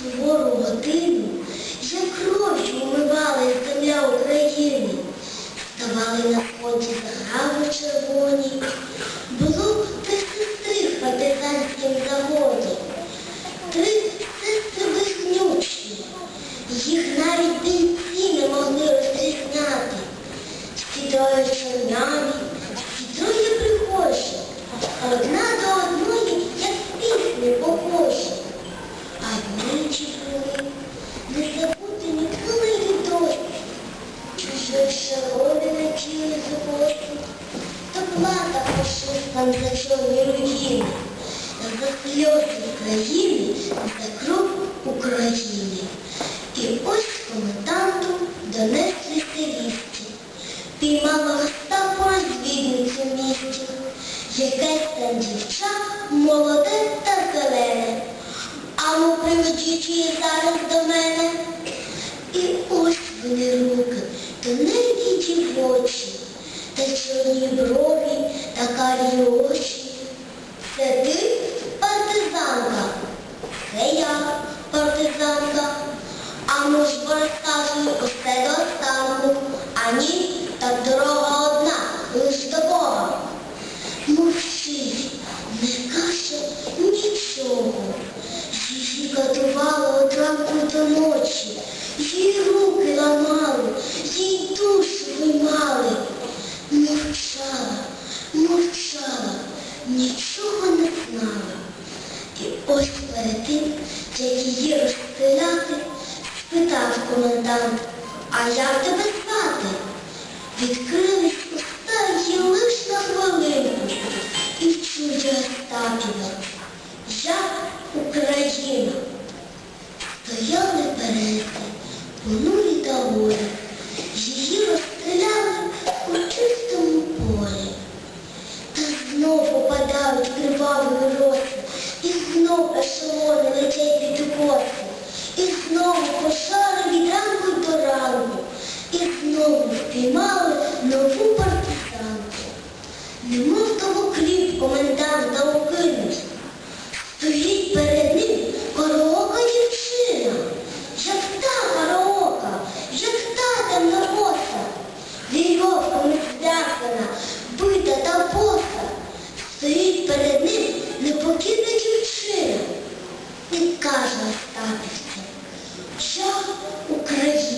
хвору годину, вже кров'ю умивалась земля України, ставали на сході заграви червоні, було три сестри в партизанськім заводі, три сестри вихнючні, їх навіть бійці не могли розрізняти, скидаючи намі. дівчина, якесь там дівча молоде та зелене. А ну прийдіть її зараз до мене. І ось вони руки, то не тільки тоненькі дівочі, та чорні брові, та карі очі. Це ти партизанка, це я партизанка. А ну ж розказуй усе до Because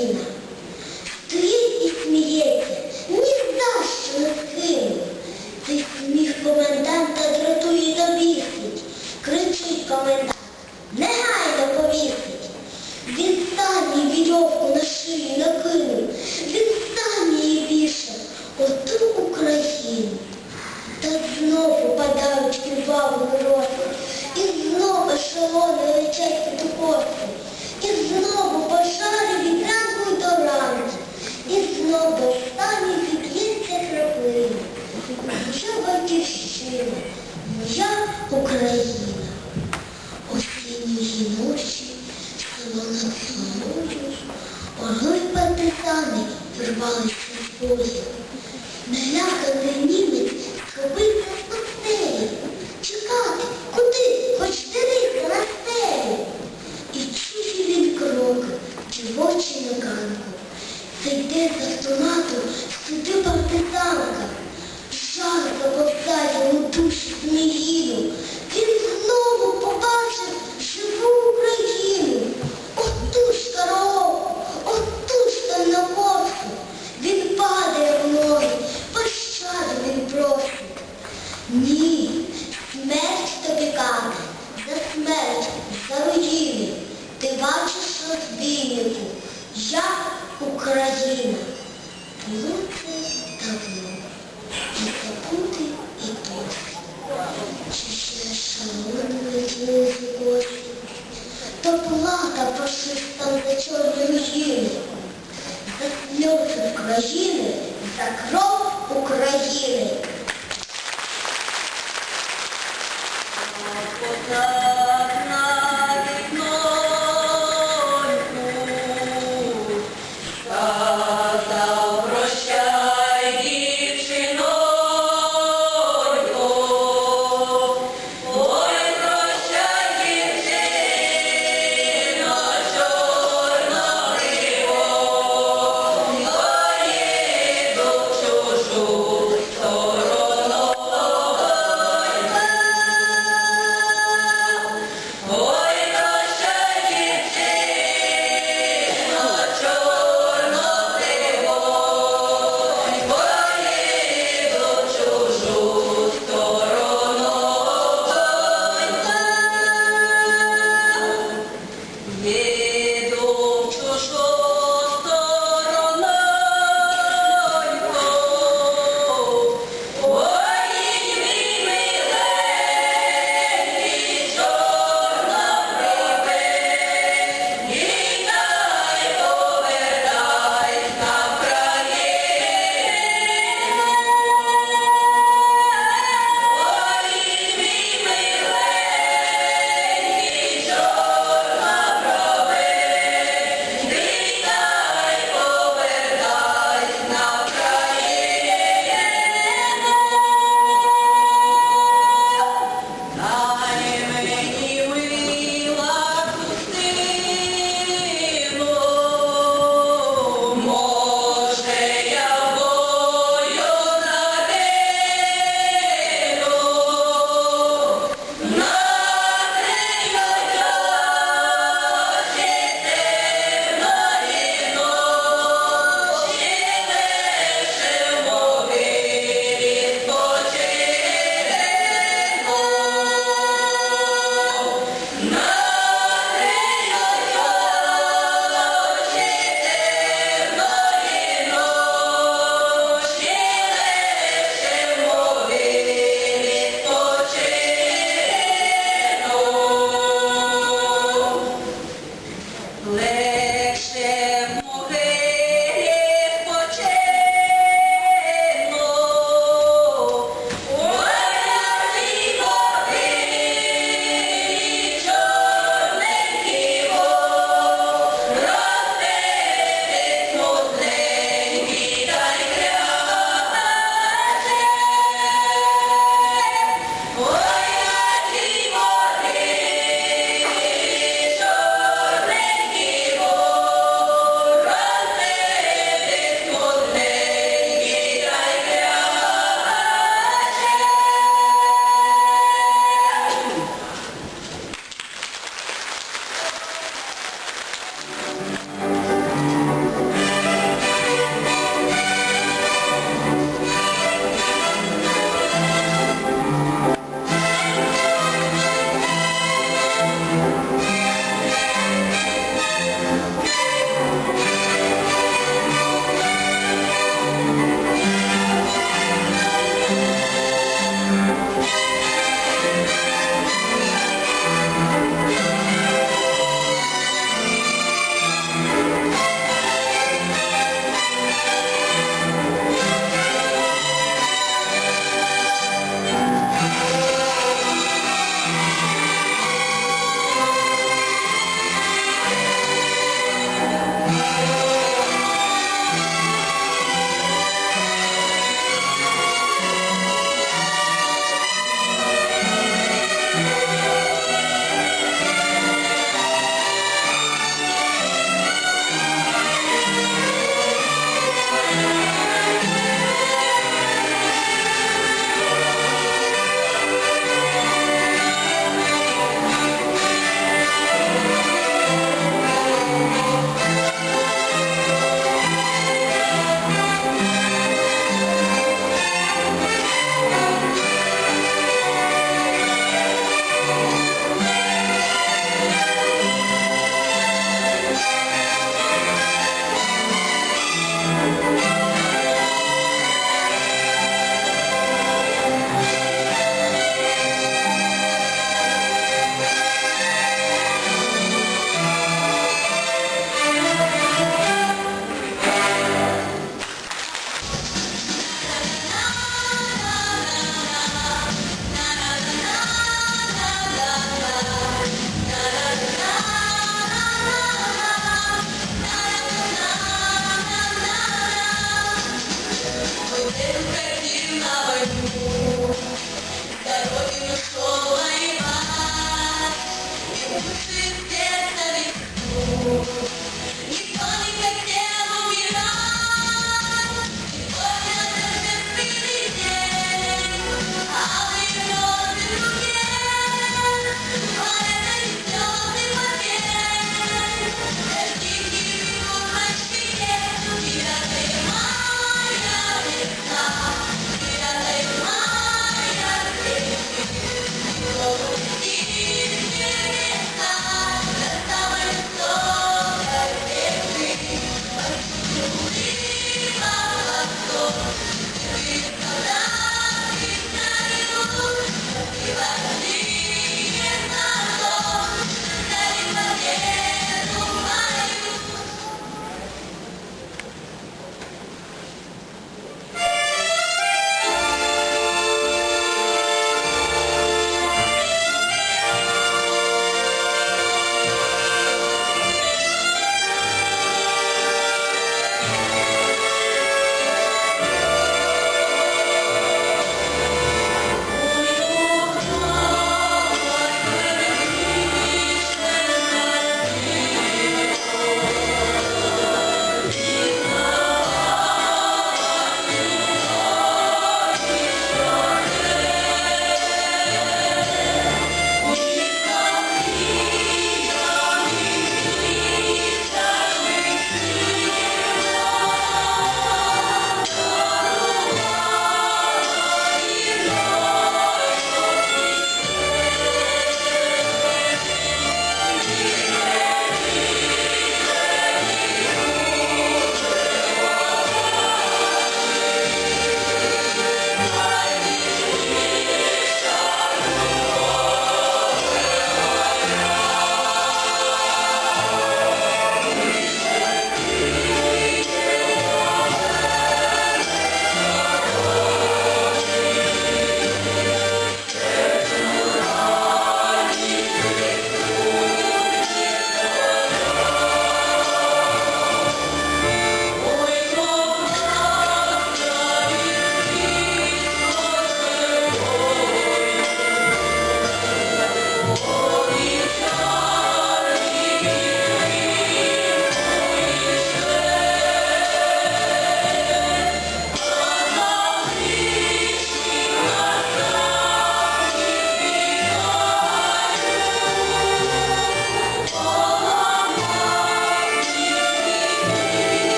China. Я Україна, люблю давно, і забути і Чи ще шанує гості, то плата пошистам на чорним жінок, за сльоз України, за кров України. let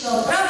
Então, para